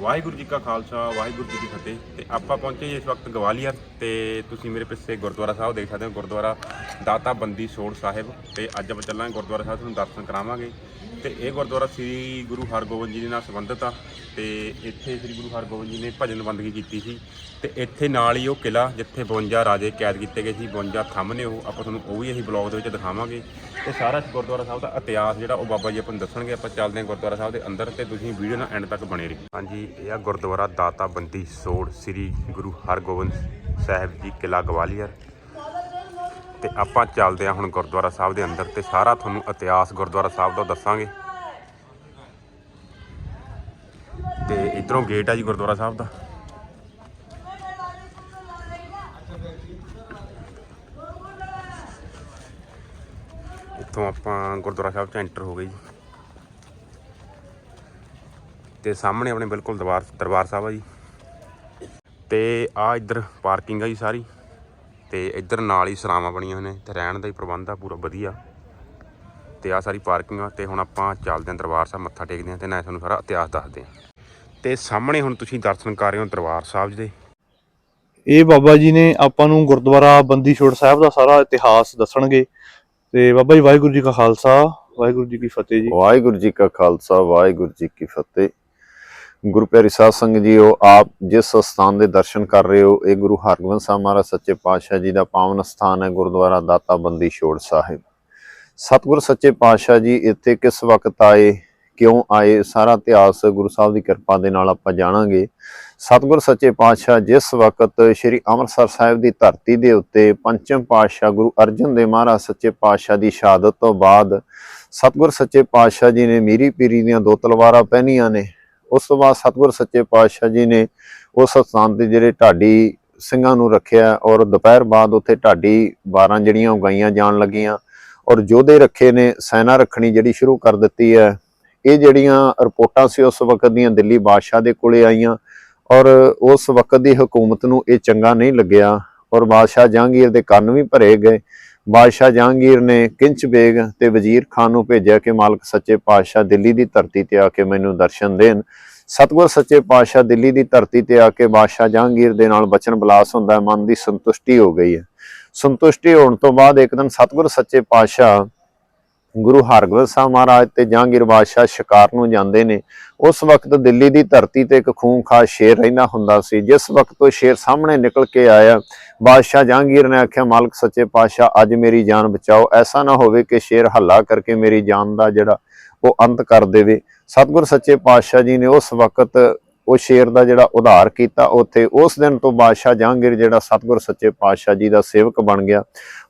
ਵਾਹਿਗੁਰੂ ਜੀ ਕਾ ਖਾਲਸਾ, ਵਾਹਿਗੁਰੂ ਜੀ ਕੀ ਫਤਿਹ। ਤੇ ਆਪਾਂ ਪਹੁੰਚੇ ਜੀ ਇਸ ਵਕਤ ਗਵਾਲੀਅਰ ਤੇ ਤੁਸੀਂ ਮੇਰੇ ਪਿੱਛੇ ਗੁਰਦੁਆਰਾ ਸਾਹਿਬ ਦੇਖ ਸਕਦੇ ਹੋ, ਗੁਰਦੁਆਰਾ ਦਾਤਾ ਬੰਦੀ ਸੋੜ ਸਾਹਿਬ। ਤੇ ਅੱਜ ਆਪਾਂ ਚੱਲਾਂਗੇ ਗੁਰਦੁਆਰਾ ਸਾਹਿਬ, ਤੁਹਾਨੂੰ ਦਰਸ਼ਨ ਕਰਾਵਾਂਗੇ। ਤੇ ਇਹ ਗੁਰਦੁਆਰਾ ਸ੍ਰੀ ਗੁਰੂ ਹਰਗੋਬਿੰਦ ਜੀ ਦੇ ਨਾਲ ਸੰਬੰਧਿਤ ਆ ਤੇ ਇੱਥੇ ਸ੍ਰੀ ਗੁਰੂ ਹਰਗੋਬਿੰਦ ਜੀ ਨੇ ਭਜਨ ਬੰਦਗੀ ਕੀਤੀ ਸੀ ਤੇ ਇੱਥੇ ਨਾਲ ਹੀ ਉਹ ਕਿਲਾ ਜਿੱਥੇ 52 ਰਾਜੇ ਕੈਦ ਕੀਤੇ ਗਏ ਸੀ 52 ਥੰਮ ਨੇ ਉਹ, ਆਪਾਂ ਤੁਹਾਨੂੰ ਉਹ ਵੀ ਅਸੀਂ ਬਲੌਗ ਦੇ ਵਿੱਚ ਦਿਖਾਵਾਂਗੇ। ਤੇ ਸਾਰਾ ਇਸ ਗੁਰਦੁਆਰਾ ਸਾਹਿਬ ਦਾ ਇਤਿਹਾਸ ਜਿਹੜਾ ਉਹ ਬਾਬਾ ਜੀ ਆਪਾਂ ਨੂੰ ਦੱਸਣਗੇ, ਆਪਾਂ ਚੱਲਦੇ ਹਾਂ ਗੁਰਦੁਆਰਾ ਸਾਹਿਬ ਦੇ ਅੰਦਰ ਤੇ ਤੁਸੀਂ ਵੀਡੀਓ ਨਾਲ ਐਂਡ ਤੱਕ ਬਣੇ ਰਹੋ। ਹਾਂਜੀ, ਇਹ ਆ ਗੁਰਦੁਆਰਾ ਦਾਤਾ ਬੰਦੀ ਸੋੜ ਸ੍ਰੀ ਗੁਰੂ ਹਰਗੋਬਿੰਦ ਸਾਹਿਬ ਜੀ ਕਿਲਾ ਗਵਾਲੀਅਰ। ਤੇ ਆਪਾਂ ਚੱਲਦੇ ਹਾਂ ਹੁਣ ਗੁਰਦੁਆਰਾ ਸਾਹਿਬ ਦੇ ਅੰਦਰ ਤੇ ਸਾਰਾ ਤੁਹਾਨੂੰ ਇਤਿਹਾਸ ਗੁਰਦੁਆਰਾ ਸਾਹਿਬ ਦਾ ਦੱਸਾਂਗੇ। ਤੇ ਇਧਰੋਂ ਗੇਟ ਆ ਜੀ ਗੁਰਦੁਆਰਾ ਸਾਹਿਬ ਦਾ। ਇੱਥੋਂ ਆਪਾਂ ਗੁਰਦੁਆਰਾ ਸਾਹਿਬ ਚ ਐਂਟਰ ਹੋ ਗਏ ਜੀ। ਤੇ ਸਾਹਮਣੇ ਆਪਣੇ ਬਿਲਕੁਲ ਦਰਬਾਰ ਦਰਬਾਰ ਸਾਹਿਬ ਆ ਜੀ। ਤੇ ਆ ਇੱਧਰ ਪਾਰਕਿੰਗ ਆ ਜੀ ਸਾਰੀ। ਤੇ ਇੱਧਰ ਨਾਲ ਹੀ ਸਰਾਵਾਂ ਬਣੀਆਂ ਹੋਈਆਂ ਨੇ ਤੇ ਰਹਿਣ ਦਾ ਹੀ ਪ੍ਰਬੰਧ ਆ ਪੂਰਾ ਵਧੀਆ। ਤੇ ਆ ਸਾਰੀ ਪਾਰਕਿੰਗ ਆ ਤੇ ਹੁਣ ਆਪਾਂ ਚੱਲਦੇ ਆਂ ਦਰਬਾਰ ਸਾਹਿਬ ਮੱਥਾ ਟੇਕਦੇ ਆਂ ਤੇ ਨਾ ਤੁਹਾਨੂੰ ਸਾਰਾ ਇਤਿਹਾਸ ਦੱਸਦੇ ਆਂ ਤੇ ਸਾਹਮਣੇ ਹੁਣ ਤੁਸੀਂ ਦਰਸ਼ਨ ਕਰ ਰਹੇ ਹੋ ਦਰਬਾਰ ਸਾਹਿਬ ਜੀ ਦੇ। ਇਹ ਬਾਬਾ ਜੀ ਨੇ ਆਪਾਂ ਨੂੰ ਗੁਰਦੁਆਰਾ ਬੰਦੀ ਛੋੜ ਸਾਹਿਬ ਦਾ ਸਾਰਾ ਇਤਿਹਾਸ ਦੱਸਣਗੇ। ਤੇ ਬਾਬਾ ਜੀ ਵਾਹਿਗੁਰੂ ਜੀ ਕਾ ਖਾਲਸਾ ਵਾਹਿਗੁਰੂ ਜੀ ਕੀ ਫਤਿਹ ਜੀ। ਵਾਹਿਗੁਰੂ ਜੀ ਕਾ ਖਾਲਸਾ ਵਾਹਿਗੁਰੂ ਜੀ ਕੀ ਫਤਿਹ। ਗੁਰੂ ਪਿਆਰੀ ਸਾਧ ਸੰਗਤ ਉਹ ਆਪ ਜਿਸ ਸਥਾਨ ਦੇ ਦਰਸ਼ਨ ਕਰ ਰਹੇ ਹੋ, ਇਹ ਗੁਰੂ ਹਰਗੋਬਿੰਦ ਸਾਹਿਬ ਮਹਾਰਾਜ ਸੱਚੇ ਪਾਤਸ਼ਾਹ ਜੀ ਦਾ ਪਾਵਨ ਸਥਾਨ ਹੈ ਗੁਰਦੁਆਰਾ ਦਾਤਾ ਬੰਦੀ ਛੋੜ ਸਾਹਿਬ। ਸਤਿਗੁਰ ਸੱਚੇ ਪਾਤਸ਼ਾਹ ਜੀ, ਇੱਥੇ ਕਿਸ ਵਕਤ ਆਏ, ਕਿਉਂ ਆਏ, ਸਾਰਾ ਇਤਿਹਾਸ ਗੁਰੂ ਸਾਹਿਬ ਦੀ ਕਿਰਪਾ ਦੇ ਨਾਲ ਆਪਾਂ ਜਾਣਾਂਗੇ। ਸਤਿਗੁਰ ਸੱਚੇ ਪਾਤਸ਼ਾਹ ਜਿਸ ਵਕਤ ਸ੍ਰੀ ਅੰਮ੍ਰਿਤਸਰ ਸਾਹਿਬ ਦੀ ਧਰਤੀ ਦੇ ਉੱਤੇ ਪੰਚਮ ਪਾਤਸ਼ਾਹ ਗੁਰੂ ਅਰਜਨ ਦੇਵ ਮਹਾਰਾਜ ਸੱਚੇ ਪਾਤਸ਼ਾਹ ਦੀ ਸ਼ਹਾਦਤ ਤੋਂ ਬਾਅਦ, ਸਤਿਗੁਰ ਸੱਚੇ ਪਾਤਸ਼ਾਹ ਜੀ ਨੇ ਮੀਰੀ ਪੀਰੀ ਦੀਆਂ ਦੋ ਤਲਵਾਰਾਂ ਪਹਿਨੀਆਂ ਨੇ। ਉਸ ਤੋਂ ਬਾਅਦ ਸਤਿਗੁਰ ਸੱਚੇ ਪਾਤਸ਼ਾਹ ਜੀ ਨੇ ਉਸ ਸਥਾਨ ਤੇ ਜਿਹੜੇ ਢਾਡੀ ਸਿੰਘਾਂ ਨੂੰ ਰੱਖਿਆ ਔਰ ਦੁਪਹਿਰ ਬਾਅਦ ਉੱਥੇ ਢਾਡੀ 12 ਜਿਹੜੀਆਂ ਉਗਾਈਆਂ ਜਾਣ ਲੱਗੀਆਂ ਔਰ ਯੋਧੇ ਰੱਖੇ ਨੇ, ਸੈਨਾ ਰੱਖਣੀ ਜਿਹੜੀ ਸ਼ੁਰੂ ਕਰ ਦਿੱਤੀ ਹੈ, ਇਹ ਜਿਹੜੀਆਂ ਰਿਪੋਰਟਾਂ ਸੀ ਉਸ ਵਕਤ ਦੀਆਂ ਦਿੱਲੀ ਬਾਦਸ਼ਾਹ ਦੇ ਕੋਲੇ ਆਈਆਂ ਔਰ ਉਸ ਵਕਤ ਦੀ ਹਕੂਮਤ ਨੂੰ ਇਹ ਚੰਗਾ ਨਹੀਂ ਲੱਗਿਆ ਔਰ ਬਾਦਸ਼ਾਹ ਜਹਾਂਗੀਰ ਦੇ ਕੰਨ ਵੀ ਭਰੇ ਗਏ ਬਾਦਸ਼ਾਹ ਜਹਾਂਗੀਰ ਨੇ ਕਿੰਚ ਬੇਗ ਤੇ ਵਜ਼ੀਰ ਖਾਨ ਨੂੰ ਭੇਜਿਆ ਕਿ ਮਾਲਕ ਸੱਚੇ ਪਾਤਸ਼ਾਹ ਦਿੱਲੀ ਦੀ ਧਰਤੀ ਤੇ ਆ ਕੇ ਮੈਨੂੰ ਦਰਸ਼ਨ ਦੇਣ। ਸਤਗੁਰ ਸੱਚੇ ਪਾਤਸ਼ਾਹ ਦਿੱਲੀ ਦੀ ਧਰਤੀ ਤੇ ਆ ਕੇ ਬਾਦਸ਼ਾਹ ਜਹਾਂਗੀਰ ਦੇ ਨਾਲ ਬਚਨ ਬਲਾਸ ਹੁੰਦਾ ਹੈ, ਮਨ ਦੀ ਸੰਤੁਸ਼ਟੀ ਹੋ ਗਈ ਹੈ। ਸੰਤੁਸ਼ਟੀ ਹੋਣ ਤੋਂ ਬਾਅਦ ਇੱਕ ਦਿਨ ਸਤਗੁਰ ਸੱਚੇ ਪਾਤਸ਼ਾਹ ਗੁਰੂ ਹਰਗੋਬਿੰਦ ਸਾਹਿਬ ਮਹਾਰਾਜ ਤੇ ਜਹਾਂਗੀਰ ਬਾਦਸ਼ਾਹ ਸ਼ਿਕਾਰ ਨੂੰ ਜਾਂਦੇ ਨੇ। ਉਸ ਵਕਤ ਦਿੱਲੀ ਦੀ ਧਰਤੀ ਤੇ ਇੱਕ ਖੂਨਖਾਰ ਸ਼ੇਰ ਰਹਿੰਦਾ ਹੁੰਦਾ ਸੀ, ਜਿਸ ਵਕਤ ਉਹ ਸ਼ੇਰ ਸਾਹਮਣੇ ਨਿਕਲ ਕੇ ਆਇਆ ਬਾਦਸ਼ਾਹ ਜਹਾਂਗੀਰ ਨੇ ਆਖਿਆ, ਮਾਲਕ ਸੱਚੇ ਪਾਤਸ਼ਾਹ, ਅੱਜ ਮੇਰੀ ਜਾਨ ਬਚਾਓ। ਐਸਾ ਨਾ ਹੋਵੇ ਕਿ ਸ਼ੇਰ ਹੱਲਾ ਕਰਕੇ ਮੇਰੀ ਜਾਨ ਦਾ ਜਿਹੜਾ ਉਹ ਅੰਤ ਕਰ ਦੇਵੇ। ਸਤਿਗੁਰ ਸੱਚੇ ਪਾਤਸ਼ਾਹ ਜੀ ਨੇ ਉਸ ਵਕਤ ਉਹ ਸ਼ੇਰ ਦਾ ਜਿਹੜਾ ਉਧਾਰ ਕੀਤਾ, ਉੱਥੇ ਉਸ ਦਿਨ ਤੋਂ ਬਾਦਸ਼ਾਹ ਜਹਾਂਗੀਰ ਜਿਹੜਾ ਸਤਿਗੁਰ ਸੱਚੇ ਪਾਤਸ਼ਾਹ ਜੀ ਦਾ ਸੇਵਕ ਬਣ ਗਿਆ।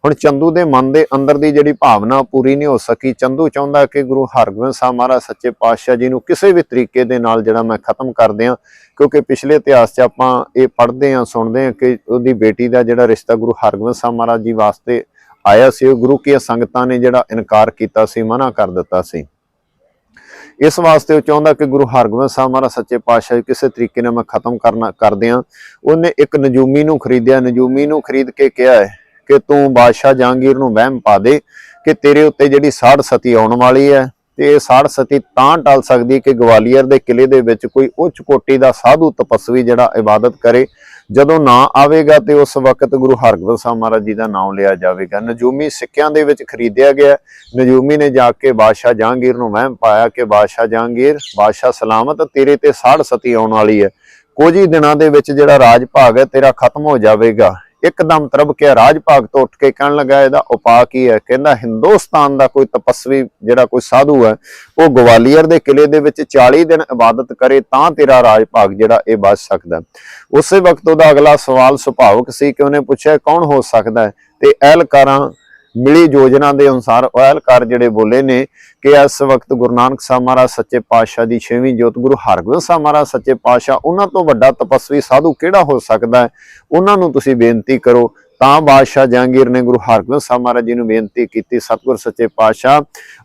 ਹੁਣ ਚੰਦੂ ਦੇ ਮਨ ਦੇ ਅੰਦਰ ਦੀ ਜਿਹੜੀ ਭਾਵਨਾ ਪੂਰੀ ਨਹੀਂ ਹੋ ਸਕੀ। ਚੰਦੂ ਚਾਹੁੰਦਾ ਕਿ ਗੁਰੂ ਹਰਗੋਬਿੰਦ ਸਾਹਿਬ ਮਹਾਰਾਜ ਸੱਚੇ ਪਾਤਸ਼ਾਹ ਜੀ ਨੂੰ ਕਿਸੇ ਵੀ ਤਰੀਕੇ ਦੇ ਨਾਲ ਜਿਹੜਾ ਮੈਂ ਖਤਮ ਕਰ ਦਿਆਂ, ਕਿਉਂਕਿ ਪਿਛਲੇ ਇਤਿਹਾਸ 'ਚ ਆਪਾਂ ਇਹ ਪੜ੍ਹਦੇ ਹਾਂ, ਸੁਣਦੇ ਹਾਂ ਕਿ ਉਹਦੀ ਬੇਟੀ ਦਾ ਜਿਹੜਾ ਰਿਸ਼ਤਾ ਗੁਰੂ ਹਰਗੋਬਿੰਦ ਸਾਹਿਬ ਮਹਾਰਾਜ ਜੀ ਵਾਸਤੇ ਆਇਆ ਸੀ, ਉਹ ਗੁਰੂ ਕੀ ਸੰਗਤਾਂ ਨੇ ਜਿਹੜਾ ਇਨਕਾਰ ਕੀਤਾ ਸੀ, ਮਨਾ ਕਰ ਦਿੱਤਾ ਸੀ। ਇਸ ਵਾਸਤੇ ਉਹ ਚਾਹੁੰਦਾ ਕਿ ਗੁਰੂ ਹਰਗੋਬਿੰਦ ਸਾਹਿਬ ਮਹਾਰਾਜ ਸੱਚੇ ਪਾਤਸ਼ਾਹ ਜੀ ਕਿਸੇ ਤਰੀਕੇ ਨਾਲ ਮੈਂ ਖਤਮ ਕਰਨਾ ਕਰਦੇ ਕਰਦਿਆਂ ਉਹਨੇ ਇੱਕ ਨਜੂਮੀ ਨੂੰ ਖਰੀਦਿਆ। ਨਜੂਮੀ ਨੂੰ ਖਰੀਦ ਕੇ ਕਿਹਾ ਹੈ ਕਿ ਤੂੰ ਬਾਦਸ਼ਾਹ ਜਹਾਂਗੀਰ ਨੂੰ ਵਹਿਮ ਪਾ ਦੇ ਕਿ ਤੇਰੇ ਉੱਤੇ ਜਿਹੜੀ ਸਾੜ ਸਤੀ ਆਉਣ ਵਾਲੀ ਹੈ ਤੇ ਇਹ ਸਾੜ ਸਤੀ ਤਾਂ ਟਲ ਸਕਦੀ ਕਿ ਗਵਾਲੀਅਰ ਦੇ ਕਿਲੇ ਦੇ ਵਿੱਚ ਕੋਈ ਉੱਚ ਕੋਟੀ ਦਾ ਸਾਧੂ ਤਪਸਵੀ ਜਿਹੜਾ ਇਬਾਦਤ ਕਰੇ। ਜਦੋਂ ਨਾ ਆਵੇਗਾ ਤੇ ਉਸ ਵਕਤ ਗੁਰੂ ਹਰਗੋਬਿੰਦ ਸਾਹਿਬ ਮਹਾਰਾਜ ਜੀ ਦਾ ਨਾਮ ਲਿਆ ਜਾਵੇਗਾ। ਨਜੂਮੀ ਸਿੱਕਿਆਂ ਦੇ ਵਿੱਚ ਖਰੀਦਿਆ ਗਿਆ। ਨਜੂਮੀ ਨੇ ਜਾ ਕੇ ਬਾਦਸ਼ਾਹ ਜਹਾਂਗੀਰ ਨੂੰ ਵਹਿਮ ਪਾਇਆ ਕਿ ਬਾਦਸ਼ਾਹ ਜਹਾਂਗੀਰ, ਬਾਦਸ਼ਾਹ ਸਲਾਮਤ ਤੇਰੇ ਤੇ ਸਾੜ ਸਤੀ ਆਉਣ ਵਾਲੀ ਹੈ। ਕੁਝ ਹੀ ਦਿਨਾਂ ਦੇ ਵਿੱਚ ਜਿਹੜਾ ਰਾਜ ਭਾਗ ਹੈ ਤੇਰਾ ਖਤਮ ਹੋ ਜਾਵੇਗਾ। ਇੱਕਦਮ ਤਰਬ ਕੇ ਰਾਜ ਭਾਗ ਤੋਂ ਉੱਠ ਕੇ ਕਹਿਣ ਲੱਗਾ ਇਹਦਾ ਉਪਾਅ ਕੀ ਹੈ? ਕਹਿੰਦਾ, ਹਿੰਦੁਸਤਾਨ ਦਾ ਕੋਈ ਤਪਸਵੀ ਜਿਹੜਾ ਕੋਈ ਸਾਧੂ ਹੈ, ਉਹ ਗਵਾਲੀਅਰ ਦੇ ਕਿਲੇ ਦੇ ਵਿੱਚ 40 ਦਿਨ ਇਬਾਦਤ ਕਰੇ ਤਾਂ ਤੇਰਾ ਰਾਜ ਭਾਗ ਜਿਹੜਾ ਇਹ ਬਚ ਸਕਦਾ ਉਸੇ ਵਕਤ ਉਹਦਾ ਅਗਲਾ ਸਵਾਲ ਸੁਭਾਵਕ ਸੀ ਕਿ ਉਹਨੇ ਪੁੱਛਿਆ, ਕੌਣ ਹੋ ਸਕਦਾ ਹੈ? ਤੇ ਅਹਿਲਕਾਰਾਂ ਮਿਲੀ ਯੋਜਨਾ ਦੇ ਅਨੁਸਾਰ ਅਹਿਲਕਾਰ ਜਿਹੜੇ ਬੋਲੇ ਨੇ ਕਿ ਇਸ ਵਕਤ ਗੁਰੂ ਨਾਨਕ ਸਾਹਿਬ ਮਹਾਰਾਜ ਸੱਚੇ ਪਾਤਸ਼ਾਹ ਦੀ 6ਵੀਂ ਜੋਤ, ਗੁਰੂ ਹਰਗੋਬਿੰਦ ਸਾਹਿਬ ਮਹਾਰਾਜ ਸੱਚੇ ਪਾਤਸ਼ਾਹ, ਉਹਨਾਂ ਤੋਂ ਵੱਡਾ ਤਪਸਵੀ ਸਾਧੂ ਕਿਹੜਾ ਹੋ ਸਕਦਾ ਹੈ? ਉਹਨਾਂ ਨੂੰ ਤੁਸੀਂ ਬੇਨਤੀ ਕਰੋ ਤਾਂ ਬਾਦਸ਼ਾਹ ਜਹਾਂਗੀਰ ਨੇ ਗੁਰੂ ਹਰਗੋਬਿੰਦ ਸਾਹਿਬ ਮਹਾਰਾਜ ਜੀ ਨੂੰ ਬੇਨਤੀ ਕੀਤੀ, ਸਤਿਗੁਰ ਸੱਚੇ ਪਾਤਸ਼ਾਹ,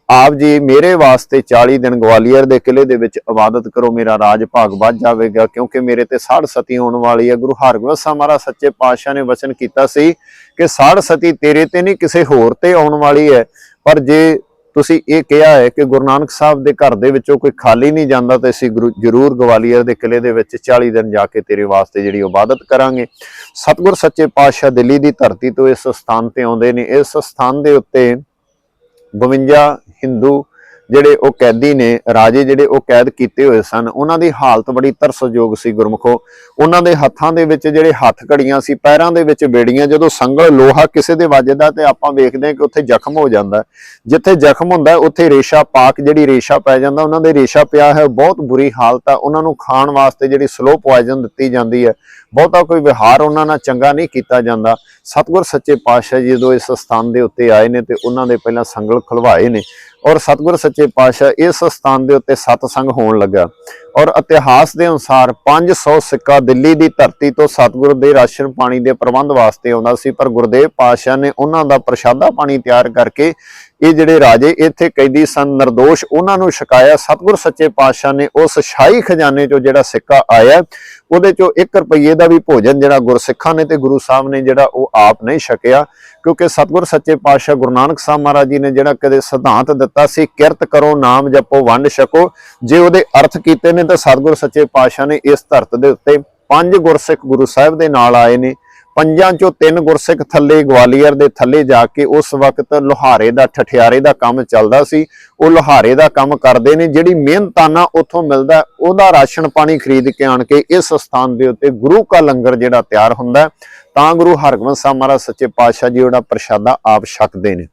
ਆਪ ਜੀ ਮੇਰੇ ਵਾਸਤੇ 40 ਦਿਨ ਗਵਾਲੀਅਰ ਦੇ ਕਿਲੇ ਦੇ ਵਿੱਚ ਇਬਾਦਤ ਕਰੋ, ਮੇਰਾ ਰਾਜ ਭਾਗ ਵੱਧ ਜਾਵੇਗਾ, ਕਿਉਂਕਿ ਮੇਰੇ ਤੇ ਸਾੜ ਸਤੀ ਹੋਣ ਵਾਲੀ ਹੈ। ਗੁਰੂ ਹਰਗੋਬਿੰਦ ਸਾਹਿਬ ਮਹਾਰਾਜ ਸੱਚੇ ਪਾਤਸ਼ਾਹ ਨੇ ਵਚਨ ਕੀਤਾ ਸੀ ਕਿ ਸਾੜ ਸਤੀ ਤੇਰੇ ਤੇ ਨਹੀਂ, ਕਿਸੇ ਹੋਰ ਤੇ ਆਉਣ ਵਾਲੀ ਹੈ। ਪਰ ਜੇ ਤੁਸੀਂ ਇਹ ਕਿਹਾ ਹੈ ਕਿ ਗੁਰੂ ਨਾਨਕ ਸਾਹਿਬ ਦੇ ਘਰ ਦੇ ਵਿੱਚੋਂ ਕੋਈ ਖਾਲੀ ਨਹੀਂ ਜਾਂਦਾ ਤੇ ਅਸੀਂ ਗੁਰੂ- ਜ਼ਰੂਰ ਗਵਾਲੀਅਰ ਦੇ ਕਿਲੇ ਦੇ ਵਿੱਚ 40 ਦਿਨ ਜਾ ਕੇ ਤੇਰੇ ਵਾਸਤੇ ਜਿਹੜੀ ਇਬਾਦਤ ਕਰਾਂਗੇ। ਸਤਿਗੁਰ ਸੱਚੇ ਪਾਤਸ਼ਾਹ ਦਿੱਲੀ ਦੀ ਧਰਤੀ ਤੋਂ ਇਸ ਸਥਾਨ ਤੇ ਆਉਂਦੇ ਨੇ। ਇਸ ਸਥਾਨ ਦੇ ਉੱਤੇ 52 ਹਿੰਦੂ ਜਿਹੜੇ ਉਹ ਕੈਦੀ ਨੇ, ਰਾਜੇ ਜਿਹੜੇ ਉਹ ਕੈਦ ਕੀਤੇ ਹੋਏ ਸਨ, ਉਹਨਾਂ ਦੀ ਹਾਲਤ ਬੜੀ ਤਰਸਯੋਗ ਸੀ ਗੁਰਮਖੋ। ਉਹਨਾਂ ਦੇ ਹੱਥਾਂ ਦੇ ਵਿੱਚ ਜਿਹੜੇ ਹੱਥ ਘੜੀਆਂ ਸੀ, ਪੈਰਾਂ ਦੇ ਵਿੱਚ ਬੇੜੀਆਂ, ਜਦੋਂ ਸੰਗਲ ਲੋਹਾ ਕਿਸੇ ਦੇ ਵੱਜਦਾ ਤੇ ਆਪਾਂ ਵੇਖਦੇ ਹਾਂ ਕਿ ਉੱਥੇ ਜ਼ਖਮ ਹੋ ਜਾਂਦਾ। ਜਿੱਥੇ ਜ਼ਖਮ ਹੁੰਦਾ, ਉੱਥੇ ਰੇਸ਼ਾ ਪਾਕ ਜਿਹੜੀ ਰੇਸ਼ਾ ਪੈ ਜਾਂਦਾ, ਉਹਨਾਂ ਦੇ ਰੇਸ਼ਾ ਪਿਆ ਹੈ ਬਹੁਤ ਬੁਰੀ ਹਾਲਤ ਆ। ਉਹਨਾਂ ਨੂੰ ਖਾਣ ਵਾਸਤੇ ਜਿਹੜੀ ਸਲੋ ਪੋਇਜ਼ਨ ਦਿੱਤੀ ਜਾਂਦੀ ਹੈ। ਬਹੁਤਾ ਕੋਈ ਵਿਹਾਰ ਉਹਨਾਂ ਨਾਲ ਚੰਗਾ ਨਹੀਂ ਕੀਤਾ ਜਾਂਦਾ। ਸਤਿਗੁਰ ਸੱਚੇ ਪਾਤਸ਼ਾਹ ਜੀ ਜਦੋਂ ਇਸ ਸਥਾਨ ਦੇ ਉੱਤੇ ਆਏ ਨੇ ਤੇ ਉਹਨਾਂ ਦੇ ਪਹਿਲਾਂ ਸੰਗਲ ਖਲਵਾਏ ਨੇ ਔਰ ਸਤਿਗੁਰ ਸੱਚੇ ਪਾਤਸ਼ਾਹ ਇਸ ਸਥਾਨ ਦੇ ਉੱਤੇ ਸਤਸੰਗ ਹੋਣ ਲੱਗਾ। ਔਰ ਇਤਿਹਾਸ ਦੇ ਅਨੁਸਾਰ 500 ਸਿੱਕਾ ਦਿੱਲੀ ਦੀ ਧਰਤੀ ਤੋਂ ਸਤਿਗੁਰ ਦੇ ਰਾਸ਼ਨ ਪਾਣੀ ਦੇ ਪ੍ਰਬੰਧ ਵਾਸਤੇ ਆਉਂਦਾ ਸੀ, ਪਰ ਗੁਰਦੇਵ ਪਾਤਸ਼ਾਹ ਨੇ ਉਹਨਾਂ ਦਾ ਪ੍ਰਸ਼ਾਦਾ ਪਾਣੀ ਤਿਆਰ ਕਰਕੇ ਇਹ ਜਿਹੜੇ ਰਾਜੇ ਇੱਥੇ ਕੈਦੀ ਸਨ, ਨਿਰਦੋਸ਼ ਉਹਨਾਂ ਨੂੰ ਛਕਾਇਆ। ਸਤਿਗੁਰ ਸੱਚੇ ਪਾਤਸ਼ਾਹ ਨੇ ਉਸ ਸ਼ਾਹੀ ਖਜ਼ਾਨੇ ਚੋਂ ਜਿਹੜਾ ਸਿੱਕਾ ਆਇਆ, ਉਹਦੇ ਚੋਂ 1 ਰੁਪਏ ਦਾ ਵੀ ਭੋਜਨ ਜਿਹੜਾ ਗੁਰਸਿੱਖਾਂ ਨੇ ਤੇ ਗੁਰੂ ਸਾਹਿਬ ਨੇ ਜਿਹੜਾ ਉਹ ਆਪ ਨਹੀਂ ਛਕਿਆ, ਕਿਉਂਕਿ ਸਤਿਗੁਰ ਸੱਚੇ ਪਾਤਸ਼ਾਹ ਗੁਰੂ ਨਾਨਕ ਸਾਹਿਬ ਮਹਾਰਾਜ ਜੀ ਨੇ ਜਿਹੜਾ ਕਦੇ ਸਿਧਾਂਤ ਦਿੱਤਾ ਸੀ, ਕਿਰਤ ਕਰੋ, ਨਾਮ ਜਪੋ, ਵੰਡ ਛਕੋ, ਜੇ ਉਹਦੇ ਅਰਥ ਕੀਤੇ ਨੇ ਤਾਂ ਸਤਿਗੁਰ ਸੱਚੇ ਪਾਤਸ਼ਾਹ ਨੇ ਇਸ ਧਰਤ ਦੇ ਉੱਤੇ ਪੰਜ ਗੁਰਸਿੱਖ ਗੁਰੂ ਸਾਹਿਬ ਦੇ ਨਾਲ ਆਏ ਨੇ, ਪੰਜਾਂ ਚੋਂ ਤਿੰਨ ਗੁਰਸਿੱਖ ਥੱਲੇ ਗਵਾਲੀਅਰ ਦੇ ਥੱਲੇ ਜਾ ਕੇ ਉਸ ਵਕਤ ਲੋਹਾਰੇ ਦਾ, ਠਠਿਆਰੇ ਦਾ ਕੰਮ ਚੱਲਦਾ ਸੀ। ਉਹ ਲੋਹਾਰੇ ਦਾ ਕੰਮ ਕਰਦੇ ਨੇ, ਜਿਹੜੀ ਮਿਹਨਤਾਨਾ ਉੱਥੋਂ ਮਿਲਦਾ, ਉਹਦਾ ਰਾਸ਼ਨ ਪਾਣੀ ਖਰੀਦ ਕੇ ਆਣ ਕੇ ਇਸ ਸਥਾਨ ਦੇ ਉੱਤੇ ਗੁਰੂ ਕਾ ਲੰਗਰ ਜਿਹੜਾ ਤਿਆਰ ਹੁੰਦਾ ਤਾਂ ਗੁਰੂ ਹਰਗੋਬਿੰਦ ਸਾਹਿਬ ਮਹਾਰਾਜ ਸੱਚੇ ਪਾਤਸ਼ਾਹ ਜੀ ਉਹਦਾ ਪ੍ਰਸ਼ਾਦਾ ਆਪ ਛਕਦੇ ਨੇ।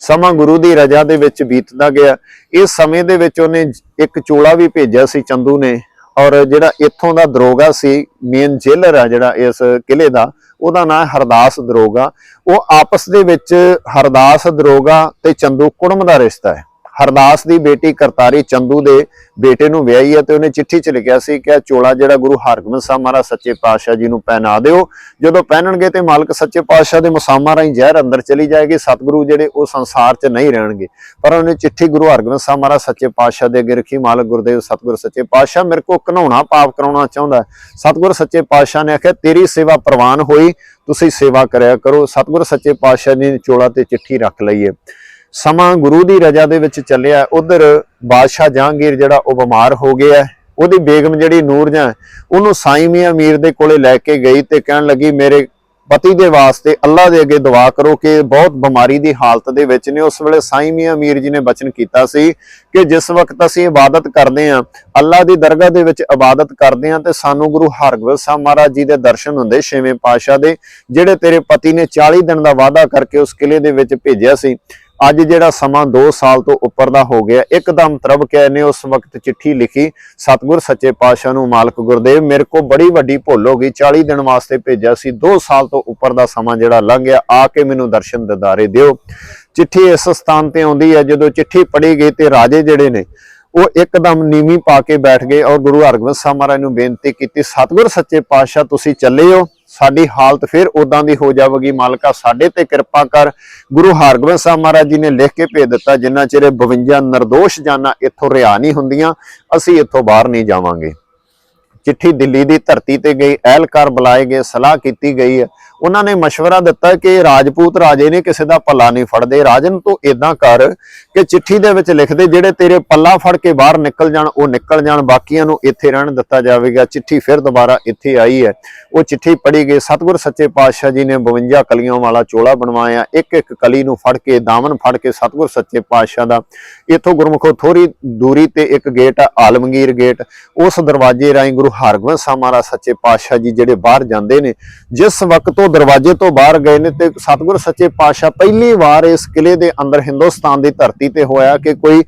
ਸਮਾਂ ਗੁਰੂ ਦੀ ਰਜਾ ਦੇ ਵਿੱਚ ਬੀਤਦਾ ਗਿਆ। ਇਸ ਸਮੇਂ ਦੇ ਵਿੱਚ ਉਹਨੇ ਇੱਕ ਚੋਲਾ ਵੀ ਭੇਜਿਆ ਸੀ ਚੰਦੂ ਨੇ ਔਰ ਜਿਹੜਾ ਇੱਥੋਂ ਦਾ ਦਰੋਗਾ ਸੀ ਮੇਨ ਜੇਲਰ ਆ ਜਿਹੜਾ ਇਸ ਕਿਲੇ ਦਾ, ਉਹਦਾ ਨਾਮ ਹਰਦਾਸ ਦਰੋਗਾ। ਉਹ ਆਪਸ ਦੇ ਵਿੱਚ ਹਰਦਾਸ ਦਰੋਗਾ ਤੇ ਚੰਦੂ ਕੁੜਮ ਦਾ ਰਿਸ਼ਤਾ ਹੈ। ਹਰਦਾਸ ਦੀ ਬੇਟੀ ਕਰਤਾਰੀ ਚੰਦੂ ਦੇ ਬੇਟੇ ਨੂੰ ਵਿਆਹੀ ਹੈ ਤੇ ਉਹਨੇ ਚਿੱਠੀ 'ਚ ਲਿਖਿਆ ਸੀ ਕਿ ਚੋਲਾ ਜਿਹੜਾ ਗੁਰੂ ਹਰਗੋਬਿੰਦ ਸਾਹਿਬ ਮਹਾਰਾਜ ਸੱਚੇ ਪਾਤਸ਼ਾਹ ਜੀ ਨੂੰ ਪਹਿਨਾ ਦਿਓ। ਜਦੋਂ ਪਹਿਨਣਗੇ ਤੇ ਮਾਲਕ ਸੱਚੇ ਪਾਤਸ਼ਾਹ ਦੇ ਮੁਸਾਮਾ ਰਾਹੀਂ ਜ਼ਹਿਰ ਅੰਦਰ ਚਲੀ ਜਾਏਗੀ, ਸਤਿਗੁਰੂ ਜਿਹੜੇ ਉਹ ਸੰਸਾਰ 'ਚ ਨਹੀਂ ਰਹਿਣਗੇ। ਪਰ ਉਹਨੇ ਚਿੱਠੀ ਗੁਰੂ ਹਰਗੋਬਿੰਦ ਸਾਹਿਬ ਮਹਾਰਾਜ ਸੱਚੇ ਪਾਤਸ਼ਾਹ ਦੇ ਅੱਗੇ ਰੱਖੀ। ਮਾਲਕ ਗੁਰਦੇਵ ਸਤਿਗੁਰ ਸੱਚੇ ਪਾਤਸ਼ਾਹ, ਮੇਰੇ ਕੋ ਘਨਾਉਣਾ ਪਾਪ ਕਰਾਉਣਾ ਚਾਹੁੰਦਾ ਹੈ। ਸਤਿਗੁਰ ਸੱਚੇ ਪਾਤਸ਼ਾਹ ਨੇ ਆਖਿਆ, ਤੇਰੀ ਸੇਵਾ ਪ੍ਰਵਾਨ ਹੋਈ, ਤੁਸੀਂ ਸੇਵਾ ਕਰਿਆ ਕਰੋ। ਸਤਿਗੁਰ ਸੱਚੇ ਪਾਤਸ਼ਾਹ ਨੇ ਚੋਲਾ ਤੇ ਚਿੱਠੀ ਰੱਖ ਲਈ ਹੈ। ਸਮਾਂ ਗੁਰੂ ਦੀ ਰਜਾ ਦੇ ਵਿੱਚ ਚੱਲਿਆ ਉਧਰ ਬਾਦਸ਼ਾਹ ਜਹਾਂਗੀਰ ਜਿਹੜਾ ਉਹ ਬਿਮਾਰ ਹੋ ਗਿਆ ਉਹਦੀ ਬੇਗਮ ਜਿਹੜੀ ਨੂਰਜਹਾਂ ਹੈ, ਉਹਨੂੰ ਸਾਈਂ ਮੀਆਂ ਮੀਰ ਦੇ ਕੋਲੇ ਲੈ ਕੇ ਗਈ ਤੇ ਕਹਿਣ ਲੱਗੀ ਮੇਰੇ ਪਤੀ ਦੇ ਵਾਸਤੇ ਅੱਲਾ ਦੇ ਅੱਗੇ ਦੁਆ ਕਰੋ ਕਿ ਬਹੁਤ ਬਿਮਾਰੀ ਦੀ ਹਾਲਤ ਦੇ ਵਿੱਚ ਨੇ। ਉਸ ਵੇਲੇ ਸਾਈਂ ਮੀਆਂ ਮੀਰ ਜੀ ਨੇ ਬਚਨ ਕੀਤਾ ਸੀ ਕਿ ਜਿਸ ਵਕਤ ਅਸੀਂ ਇਬਾਦਤ ਕਰਦੇ ਹਾਂ ਅੱਲਾ ਦੀ ਦਰਗਾਹ ਦੇ ਵਿੱਚ ਇਬਾਦਤ ਕਰਦੇ ਹਾਂ ਤੇ ਸਾਨੂੰ ਗੁਰੂ ਹਰਗੋਬਿੰਦ ਸਾਹਿਬ ਮਹਾਰਾਜ ਜੀ ਦੇ ਦਰਸ਼ਨ ਹੁੰਦੇ ਛੇਵੇਂ ਪਾਤਸ਼ਾਹ ਦੇ ਜਿਹੜੇ ਤੇਰੇ ਪਤੀ ਨੇ 40 ਦਿਨ ਦਾ ਵਾਅਦਾ ਕਰਕੇ ਉਸ ਕਿਲੇ ਦੇ ਵਿੱਚ ਭੇਜਿਆ ਸੀ। ਅੱਜ ਜਿਹੜਾ ਸਮਾਂ 2 ਸਾਲ ਤੋਂ ਉੱਪਰ ਦਾ ਹੋ ਗਿਆ, ਇੱਕਦਮ ਤਰਬ ਕੇ ਨੇ ਉਸ ਵਕਤ ਚਿੱਠੀ ਲਿਖੀ, ਸਤਿਗੁਰ ਸੱਚੇ ਪਾਤਸ਼ਾਹ ਨੂੰ, ਮਾਲਕ ਗੁਰਦੇਵ, ਮੇਰੇ ਕੋ ਬੜੀ ਵੱਡੀ ਭੁੱਲ ਹੋ ਗਈ 40 ਦਿਨ ਵਾਸਤੇ ਭੇਜਿਆ ਸੀ 2 ਸਾਲ ਤੋਂ ਉੱਪਰ ਦਾ ਸਮਾਂ ਜਿਹੜਾ ਲੰਘ ਗਿਆ, ਆ ਕੇ ਮੈਨੂੰ ਦਰਸ਼ਨ ਦਿਦਾਰੇ ਦਿਓ। ਚਿੱਠੀ ਇਸ ਸਥਾਨ ਤੇ ਆਉਂਦੀ ਹੈ, ਜਦੋਂ ਚਿੱਠੀ ਪੜ੍ਹੀ ਗਈ ਤੇ ਰਾਜੇ ਜਿਹੜੇ ਨੇ ਉਹ ਇੱਕਦਮ ਨੀਵੀਂ ਪਾ ਕੇ ਬੈਠ ਗਏ ਔਰ ਗੁਰੂ ਹਰਗੋਬਿੰਦ ਸਾਹਿਬ ਮਹਾਰਾਜ ਨੂੰ ਬੇਨਤੀ ਕੀਤੀ, ਸਤਿਗੁਰ ਸੱਚੇ ਪਾਤਸ਼ਾਹ, ਤੁਸੀਂ ਚੱਲੇ ਹੋ ਸਾਡੀ ਹਾਲਤ ਫਿਰ ਉਦਾਂ ਦੀ ਹੋ ਜਾਵੇਗੀ। ਮਾਲਕਾ, ਸਾਡੇ ਤੇ ਕਿਰਪਾ ਕਰ। ਗੁਰੂ ਹਰਗੋਬਿੰਦ ਸਾਹਿਬ ਮਹਾਰਾਜ ਜੀ ਨੇ ਲਿਖ ਕੇ ਭੇਜ ਦਿੱਤਾ, ਜਿੰਨਾ ਚਿਰ ਇਹ 52 ਨਿਰਦੋਸ਼ ਜਾਨਾਂ ਇੱਥੋਂ ਰਿਆ ਨਹੀਂ ਹੁੰਦੀਆਂ, ਅਸੀਂ ਇੱਥੋਂ ਬਾਹਰ ਨਹੀਂ ਜਾਵਾਂਗੇ। ਚਿੱਠੀ ਦਿੱਲੀ ਦੀ ਧਰਤੀ ਤੇ ਗਈ ਅਹਿਲਕਾਰ ਬੁਲਾਏ ਗਏ ਸਲਾਹ ਕੀਤੀ ਗਈ ਹੈ ਉਹਨਾਂ ਨੇ مشورہ ਦਿੱਤਾ ਕਿ ਰਾਜਪੂਤ ਰਾਜੇ ਨੇ ਕਿਸੇ ਦਾ ਪੱਲਾ ਨਹੀਂ ਫੜਦੇ ਰਾਜਨ ਤੂੰ ਇਦਾਂ ਕਰ ਕਿ ਚਿੱਠੀ ਦੇ ਵਿੱਚ ਲਿਖ ਦੇ ਜਿਹੜੇ ਤੇਰੇ ਪੱਲਾ ਫੜ ਕੇ ਬਾਹਰ ਨਿਕਲ ਜਾਣ ਉਹ ਨਿਕਲ ਜਾਣ ਬਾਕੀਆਂ ਨੂੰ ਇੱਥੇ ਰਹਿਣ ਦਿੱਤਾ ਜਾਵੇਗਾ ਚਿੱਠੀ ਫਿਰ ਦੁਬਾਰਾ ਇੱਥੇ ਆਈ ਹੈ ਉਹ ਚਿੱਠੀ ਪੜੀ ਗਈ ਸਤਿਗੁਰ ਸੱਚੇ ਪਾਤਸ਼ਾਹ ਜੀ ਨੇ 52 ਕਲੀਆਂ ਵਾਲਾ ਚੋਲਾ ਬਣਵਾਇਆ ਇੱਕ ਇੱਕ ਕਲੀ ਨੂੰ ਫੜ ਕੇ ਦਾਮਨ ਫੜ ਕੇ ਸਤਿਗੁਰ ਸੱਚੇ ਪਾਤਸ਼ਾਹ ਦਾ ਇੱਥੋਂ ਗੁਰਮੁਖੋ ਥੋੜੀ ਦੂਰੀ ਤੇ ਇੱਕ ਗੇਟ ਆ ਆਲਮਗੀਰ ਗੇਟ ਉਸ ਦਰਵਾਜ਼ੇ ਰਾਹੀਂ ਗੁਰੂ ਹਰਗੋਬਿੰਦ ਸਾਹਿਬ ਮਹਾਰਾਜ ਸੱਚੇ ਪਾਤਸ਼ਾਹ ਜੀ ਜਿਹੜੇ ਬਾਹਰ ਜਾਂਦੇ ਨੇ, ਜਿਸ ਵਕਤ ਉਹ ਦਰਵਾਜ਼ੇ ਤੋਂ ਬਾਹਰ ਗਏ ਨੇ ਤੇ ਸਤਿਗੁਰ ਸੱਚੇ ਪਾਤਸ਼ਾਹ ਪਹਿਲੀ ਵਾਰ ਇਸ ਕਿਲੇ ਦੇ ਅੰਦਰ ਹਿੰਦੁਸਤਾਨ ਦੀ ਧਰਤੀ ਤੇ ਹੋਇਆ ਕਿ ਕੋਈ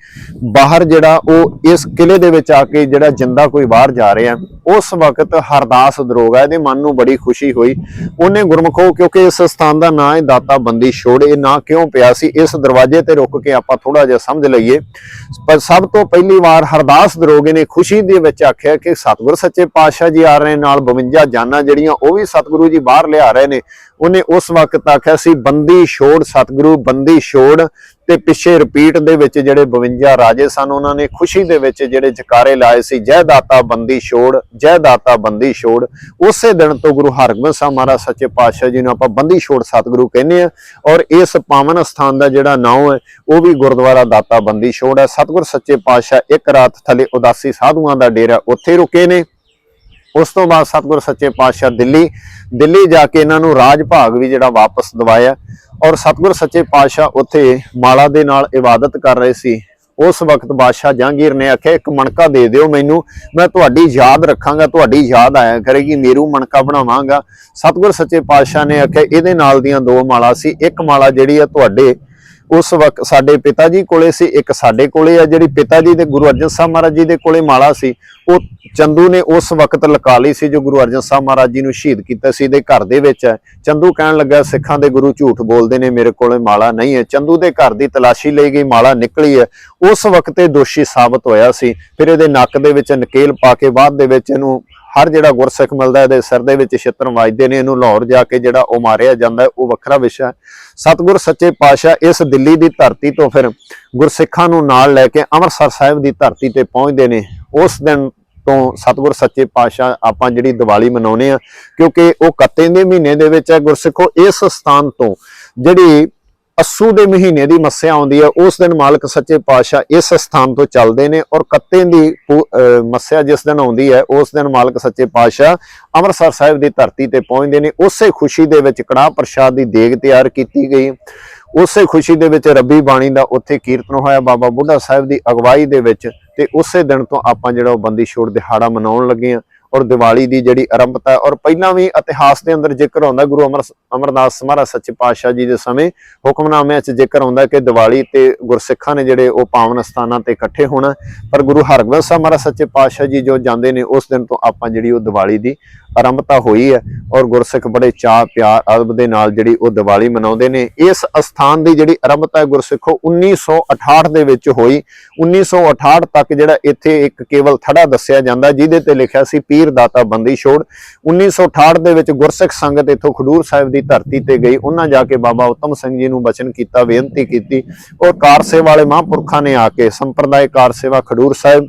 ਬਾਹਰ ਜਿਹੜਾ ਉਹ ਇਸ ਕਿਲੇ ਦੇ ਵਿੱਚ ਆ ਕੇ ਜਿਹੜਾ ਜਿੰਦਾ ਕੋਈ ਬਾਹਰ ਜਾ ਰਿਹਾ, ਉਸ ਵਕਤ ਹਰਦਾਸ ਦਰੋਗਾ ਇਹਦੇ ਮਨ ਨੂੰ ਬੜੀ ਖੁਸ਼ੀ ਹੋਈ। ਉਹਨੇ ਗੁਰਮਖੋ, ਕਿਉਂਕਿ ਇਸ ਸਥਾਨ ਦਾ ਨਾਂ ਹੈ ਦਾਤਾ ਬੰਦੀ ਛੋੜ, ਇਹ ਨਾਂ ਕਿਉਂ ਪਿਆ ਸੀ? ਇਸ ਦਰਵਾਜ਼ੇ ਤੇ ਰੁਕ ਕੇ ਆਪਾਂ ਥੋੜਾ ਜਿਹਾ ਸਮਝ ਲਈਏ। ਪਰ ਸਭ ਤੋਂ ਪਹਿਲੀ ਵਾਰ ਹਰਦਾਸ ਦਰੋਗੇ ਨੇ ਖੁਸ਼ੀ ਦੇ ਵਿੱਚ ਆਖਿਆ ਕਿ ਸਤਿਗੁਰ ਸੱਚੇ ਸੱਚੇ ਪਾਤਸ਼ਾਹ ਜੀ ਆ ਰਹੇ ਨਾਲ 52 ਜਾਨਾਂ ਜਿਹੜੀਆਂ, ਉਹ ਵੀ ਸਤਿਗੁਰੂ ਜੀ ਬਾਹਰ ਲਿਆ ਰਹੇ ਨੇ। ਉਹਨੇ ਉਸ ਵਕਤ ਆਖਿਆ ਸੀ, ਬੰਦੀ ਛੋੜ ਸਤਿਗੁਰੂ, ਬੰਦੀ ਛੋੜ। ਤੇ ਪਿੱਛੇ ਰਿਪੀਟ ਦੇ ਵਿੱਚ ਜਿਹੜੇ 52 ਰਾਜੇ ਸਨ, ਉਹਨਾਂ ਨੇ ਖੁਸ਼ੀ ਦੇ ਵਿੱਚ ਜਿਹੜੇ ਜਕਾਰੇ ਲਾਏ ਸੀ, ਜੈ ਦਾਤਾ ਬੰਦੀ ਛੋੜ, ਜੈ ਦਾਤਾ ਬੰਦੀ ਛੋੜ। ਉਸੇ ਦਿਨ ਤੋਂ ਗੁਰੂ ਹਰਗੋਬਿੰਦ ਸਾਹਿਬ ਮਹਾਰਾਜ ਸੱਚੇ ਪਾਤਸ਼ਾਹ ਜੀ ਨੂੰ ਆਪਾਂ ਬੰਦੀ ਛੋੜ ਸਤਿਗੁਰੂ ਕਹਿੰਦੇ ਆ ਔਰ ਇਸ ਪਾਵਨ ਸਥਾਨ ਦਾ ਜਿਹੜਾ ਨਾਮ ਹੈ, ਉਹ ਵੀ ਗੁਰਦੁਆਰਾ ਦਾਤਾ ਬੰਦੀ ਛੋੜ ਹੈ। ਸਤਿਗੁਰ ਸੱਚੇ ਪਾਤਸ਼ਾਹ ਇੱਕ ਰਾਤ ਥੱਲੇ ਉਦਾਸੀ ਸਾਧੂਆਂ ਦਾ ਡੇਰਾ ਉੱਥੇ ਰੁਕੇ ਨੇ। ਉਸ ਤੋਂ ਬਾਅਦ ਸਤਿਗੁਰ ਸੱਚੇ ਪਾਤਸ਼ਾਹ ਦਿੱਲੀ ਦਿੱਲੀ ਜਾ ਕੇ ਇਹਨਾਂ ਨੂੰ ਰਾਜ ਭਾਗ ਵੀ ਜਿਹੜਾ ਵਾਪਸ ਦਿਵਾਇਆ ਔਰ ਸਤਿਗੁਰ ਸੱਚੇ ਪਾਤਸ਼ਾਹ ਉੱਥੇ ਮਾਲਾ ਦੇ ਨਾਲ ਇਬਾਦਤ ਕਰ ਰਹੇ ਸੀ। ਉਸ ਵਕਤ ਬਾਦਸ਼ਾਹ ਜਹਾਂਗੀਰ ਨੇ ਆਖਿਆ, ਇੱਕ ਮਣਕਾ ਦੇ ਦਿਓ ਮੈਨੂੰ, ਮੈਂ ਤੁਹਾਡੀ ਯਾਦ ਰੱਖਾਂਗਾ, ਤੁਹਾਡੀ ਯਾਦ ਆਇਆ ਕਰੇਗੀ, ਮੇਰੂ ਮਣਕਾ ਬਣਾਵਾਂਗਾ। ਸਤਿਗੁਰ ਸੱਚੇ ਪਾਤਸ਼ਾਹ ਨੇ ਆਖਿਆ, ਇਹਦੇ ਨਾਲ ਦੀਆਂ ਦੋ ਮਾਲਾ ਸੀ, ਇੱਕ ਮਾਲਾ ਜਿਹੜੀ ਆ ਤੁਹਾਡੇ ਉਸ ਵਕਤ ਸਾਡੇ ਪਿਤਾ ਜੀ ਕੋਲੇ ਸੀ, ਇੱਕ ਸਾਡੇ ਕੋਲੇ ਆ, ਜਿਹੜੀ ਪਿਤਾ ਜੀ ਦੇ ਗੁਰੂ ਅਰਜਨ ਸਾਹਿਬ ਮਹਾਰਾਜ ਜੀ ਦੇ ਕੋਲੇ ਮਾਲਾ ਸੀ, ਉਹ ਚੰਦੂ ਨੇ ਉਸ ਵਕਤ ਲਕਾ ਲਈ ਸੀ, ਜੋ ਗੁਰੂ ਅਰਜਨ ਸਾਹਿਬ ਮਹਾਰਾਜ ਜੀ ਨੂੰ ਸ਼ਹੀਦ ਕੀਤਾ ਸੀ, ਦੇ ਘਰ ਦੇ ਵਿੱਚ ਹੈ ਚੰਦੂ ਕਹਿਣ ਲੱਗਾ, ਸਿੱਖਾਂ ਦੇ ਗੁਰੂ ਝੂਠ ਬੋਲਦੇ ਨੇ, ਮੇਰੇ ਕੋਲੇ ਮਾਲਾ ਨਹੀਂ ਹੈ। ਚੰਦੂ ਦੇ ਘਰ ਦੀ ਤਲਾਸ਼ੀ ਲਈ ਗਈ, ਮਾਲਾ ਨਿਕਲੀ ਹੈ ਉਸ ਵਕਤ ਇਹ ਦੋਸ਼ੀ ਸਾਬਤ ਹੋਇਆ ਸੀ, ਫਿਰ ਇਹਦੇ ਨੱਕ ਦੇ ਵਿੱਚ ਨਕੇਲ ਪਾ ਕੇ ਬਾਅਦ ਦੇ ਵਿੱਚ ਇਹਨੂੰ ਹਰ ਜਿਹੜਾ ਗੁਰਸਿੱਖ ਮਿਲਦਾ ਇਹਦੇ ਸਿਰ ਦੇ ਵਿੱਚ ਛਿੱਤਰ ਵੱਜਦੇ ਨੇ, ਇਹਨੂੰ ਲਾਹੌਰ ਜਾ ਕੇ ਜਿਹੜਾ ਉਹ ਮਾਰਿਆ ਜਾਂਦਾ ਉਹ ਵੱਖਰਾ ਵਿਸ਼ਾ ਹੈ। ਸਤਿਗੁਰ ਸੱਚੇ ਪਾਤਸ਼ਾਹ ਇਸ ਦਿੱਲੀ ਦੀ ਧਰਤੀ ਤੋਂ ਫਿਰ ਗੁਰਸਿੱਖਾਂ ਨੂੰ ਨਾਲ ਲੈ ਕੇ ਅੰਮ੍ਰਿਤਸਰ ਸਾਹਿਬ ਦੀ ਧਰਤੀ ਤੇ ਪਹੁੰਚਦੇ ਨੇ। ਉਸ ਦਿਨ ਤੋਂ ਸਤਿਗੁਰ ਸੱਚੇ ਪਾਤਸ਼ਾਹ ਆਪਾਂ ਜਿਹੜੀ ਦੀਵਾਲੀ ਮਨਾਉਨੇ ਆ ਕਿਉਂਕਿ ਉਹ ਕੱਤੇ ਦੇ ਮਹੀਨੇ ਦੇ ਵਿੱਚ ਹੈ। ਗੁਰਸਿੱਖੋ, ਇਸ ਸਥਾਨ ਤੋਂ ਜਿਹੜੀ ਅੱਸੂ ਦੇ ਮਹੀਨੇ ਦੀ ਮੱਸਿਆ ਆਉਂਦੀ ਹੈ, ਉਸ ਦਿਨ ਮਾਲਕ ਸੱਚੇ ਪਾਤਸ਼ਾਹ ਇਸ ਸਥਾਨ ਤੋਂ ਚੱਲਦੇ ਨੇ ਔਰ ਕੱਤੇ ਦੀ ਪੂ- ਮੱਸਿਆ ਜਿਸ ਦਿਨ ਆਉਂਦੀ ਹੈ, ਉਸ ਦਿਨ ਮਾਲਕ ਸੱਚੇ ਪਾਤਸ਼ਾਹ ਅੰਮ੍ਰਿਤਸਰ ਸਾਹਿਬ ਦੀ ਧਰਤੀ ਤੇ ਪਹੁੰਚਦੇ ਨੇ। ਉਸੇ ਖੁਸ਼ੀ ਦੇ ਵਿੱਚ ਕੜਾਹ ਪ੍ਰਸ਼ਾਦ ਦੀ ਦੇਗ ਤਿਆਰ ਕੀਤੀ ਗਈ। ਉਸੇ ਖੁਸ਼ੀ ਦੇ ਵਿੱਚ ਰੱਬੀ ਬਾਣੀ ਦਾ ਉੱਥੇ ਕੀਰਤਨ ਹੋਇਆ। ਬਾਬਾ ਬੁੱਢਾ ਸਾਹਿਬ ਦੀ ਅਗਵਾਈ ਦੇ ਵਿੱਚ ਤੇ ਉਸੇ ਦਿਨ ਤੋਂ ਆਪਾਂ ਜਿਹੜਾ ਉਹ ਬੰਦੀ ਛੋੜ ਦਿਹਾੜਾ ਮਨਾਉਣ ਲੱਗੇ ਆ ਔਰ ਦੀਵਾਲੀ ਦੀ ਜਿਹੜੀ ਆਰੰਭਤਾ ਔਰ ਪਹਿਲਾਂ ਵੀ ਇਤਿਹਾਸ ਦੇ ਅੰਦਰ ਜ਼ਿਕਰ ਆਉਂਦਾ ਗੁਰੂ ਅਮਰ ਅਮਰਦਾਸ ਮਹਾਰਾਜ ਸੱਚੇ ਪਾਤਸ਼ਾਹ ਜੀ ਦੇ ਸਮੇਂ ਹੁਕਮਨਾਮਿਆਂ 'ਚ ਜ਼ਿਕਰ ਆਉਂਦਾ ਕਿ ਦੀਵਾਲੀ ਤੇ ਗੁਰਸਿੱਖਾਂ ਨੇ ਜਿਹੜੇ ਉਹ ਪਾਵਨ ਸਥਾਨਾਂ ਤੇ ਇਕੱਠੇ ਹੋਣਾ, ਪਰ ਗੁਰੂ ਹਰਗੋਬਿੰਦ ਸਾਹਿਬ ਮਹਾਰਾਜ ਸੱਚੇ ਪਾਤਸ਼ਾਹ ਜੀ ਜੋ ਜਾਂਦੇ ਨੇ, ਉਸ ਦਿਨ ਤੋਂ ਆਪਾਂ ਜਿਹੜੀ ਉਹ ਦੀਵਾਲੀ ਦੀ ਆਰੰਭਤਾ ਹੋਈ ਹੈ, ਔਰ ਗੁਰਸਿੱਖ ਬੜੇ ਚਾਅ, ਪਿਆਰ, ਅਦਬ ਦੇ ਨਾਲ ਜਿਹੜੀ ਉਹ ਦੀਵਾਲੀ ਮਨਾਉਂਦੇ ਨੇ। ਇਸ ਅਸਥਾਨ ਦੀ ਜਿਹੜੀ ਆਰੰਭਤਾ ਹੈ ਗੁਰਸਿੱਖੋ 1968 ਦੇ ਵਿੱਚ ਹੋਈ। 1968 ਤੱਕ ਜਿਹੜਾ ਇੱਥੇ ਇੱਕ ਕੇਵਲ ਥੜਾ ਦੱਸਿਆ ਜਾਂਦਾ, ਜਿਹਦੇ ਤੇ ਲਿਖਿਆ ਸੀ, ਪੀਰ ਦਾਤਾ ਬੰਦੀ ਛੋੜ 1968 ਦੇ ਵਿੱਚ ਗੁਰਸਿੱਖ ਸੰਗਤ ਇੱਥੋਂ ਖਡੂਰ ਸਾਹਿਬ ਦੀ ਧਰਤੀ ਤੇ ਗਈ। ਉਹਨਾਂ ਜਾ ਕੇ ਬਾਬਾ ਉਤਮ ਸਿੰਘ ਜੀ ਨੂੰ ਬਚਨ ਕੀਤਾ, ਬੇਨਤੀ ਕੀਤੀ। ਔਰ ਕਾਰ ਸੇਵਾ ਵਾਲੇ ਮਹਾਂਪੁਰਖਾਂ ਨੇ ਆ ਕੇ ਸੰਪਰਦਾਇ ਕਾਰ ਸੇਵਾ ਖਡੂਰ ਸਾਹਿਬ,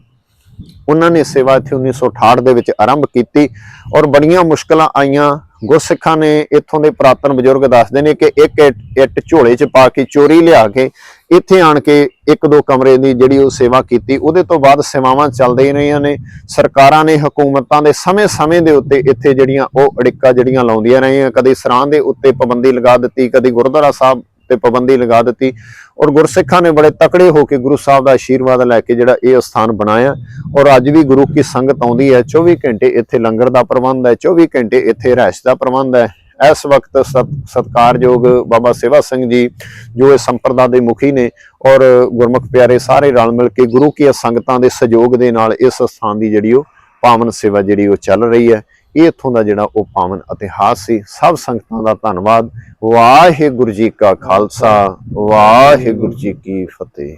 ਉਹਨਾਂ ਨੇ ਸੇਵਾ ਇੱਥੇ 1968 ਦੇ ਵਿੱਚ ਆਰੰਭ ਕੀਤੀ। ਔਰ ਬੜੀਆਂ ਮੁਸ਼ਕਲਾਂ ਆਈਆਂ। ਗੁਰਸਿੱਖਾਂ ਨੇ ਇੱਥੋਂ ਦੇ ਪ੍ਰਾਤਨ ਬਜ਼ੁਰਗ ਦੱਸਦੇ ਨੇ ਕਿ ਇੱਕ ਇੱਟ- ਇੱਟ ਝੋਲੇ 'ਚ ਪਾ ਕੇ ਚੋਰੀ ਲਿਆ ਕੇ ਇੱਥੇ ਆਣ ਕੇ ਇੱਕ ਦੋ ਕਮਰੇ ਦੀ ਜਿਹੜੀ ਉਹ ਸੇਵਾ ਕੀਤੀ। ਉਹਦੇ ਤੋਂ ਬਾਅਦ ਸੇਵਾਵਾਂ ਚੱਲਦੀਆਂ ਰਹੀਆਂ ਨੇ। ਸਰਕਾਰਾਂ ਨੇ ਹਕੂਮਤਾਂ ਦੇ ਸਮੇਂ-ਸਮੇਂ ਦੇ ਉੱਤੇ ਇੱਥੇ ਜਿਹੜੀਆਂ ਉਹ ਅੜਿੱਕਾ ਜਿਹੜੀਆਂ ਲਾਉਂਦੀਆਂ ਰਹੀਆਂ। ਕਦੇ ਸਰਾਂ ਦੇ ਉੱਤੇ ਪਾਬੰਦੀ ਲਗਾ ਦਿੱਤੀ, ਕਦੇ ਗੁਰਦੁਆਰਾ ਸਾਹਿਬ ਤੇ ਪਾਬੰਦੀ ਲਗਾ ਦਿੱਤੀ ਔਰ ਗੁਰਸਿੱਖਾਂ ਨੇ ਬੜੇ ਤਕੜੇ ਹੋ ਕੇ ਗੁਰੂ ਸਾਹਿਬ ਦਾ ਆਸ਼ੀਰਵਾਦ ਲੈ ਕੇ ਜਿਹੜਾ ਇਹ ਸਥਾਨ ਬਣਾਇਆ ਔਰ ਅੱਜ ਵੀ ਗੁਰੂ ਕੀ ਸੰਗਤ ਆਉਂਦੀ ਹੈ 24 ਘੰਟੇ ਇੱਥੇ ਲੰਗਰ ਦਾ ਪ੍ਰਬੰਧ ਹੈ 24 ਘੰਟੇ ਇੱਥੇ ਰਹਿਸ਼ ਦਾ ਪ੍ਰਬੰਧ ਹੈ। ਇਸ ਵਕਤ ਸਤ- ਸਤਿਕਾਰਯੋਗ ਬਾਬਾ ਸੇਵਾ ਸਿੰਘ ਜੀ, ਜੋ ਇਹ ਸੰਪਰਦਾ ਦੇ ਮੁਖੀ ਨੇ ਔਰ ਗੁਰਮੁਖ ਪਿਆਰੇ ਸਾਰੇ ਰਲ ਮਿਲ ਕੇ ਗੁਰੂ ਕੀ ਸੰਗਤਾਂ ਦੇ ਸਹਿਯੋਗ ਦੇ ਨਾਲ ਇਸ ਸਥਾਨ ਦੀ ਜਿਹੜੀ ਉਹ ਪਾਵਨ ਸੇਵਾ ਜਿਹੜੀ ਉਹ ਚੱਲ ਰਹੀ ਹੈ। ਇਹ ਇੱਥੋਂ ਦਾ ਜਿਹੜਾ ਉਹ ਪਾਵਨ ਇਤਿਹਾਸ ਸੀ। ਸਭ ਸੰਗਤਾਂ ਦਾ ਧੰਨਵਾਦ। ਵਾਹਿਗੁਰੂ ਜੀ ਕਾ ਖਾਲਸਾ, ਵਾਹਿਗੁਰੂ ਜੀ ਕੀ ਫਤਿਹ।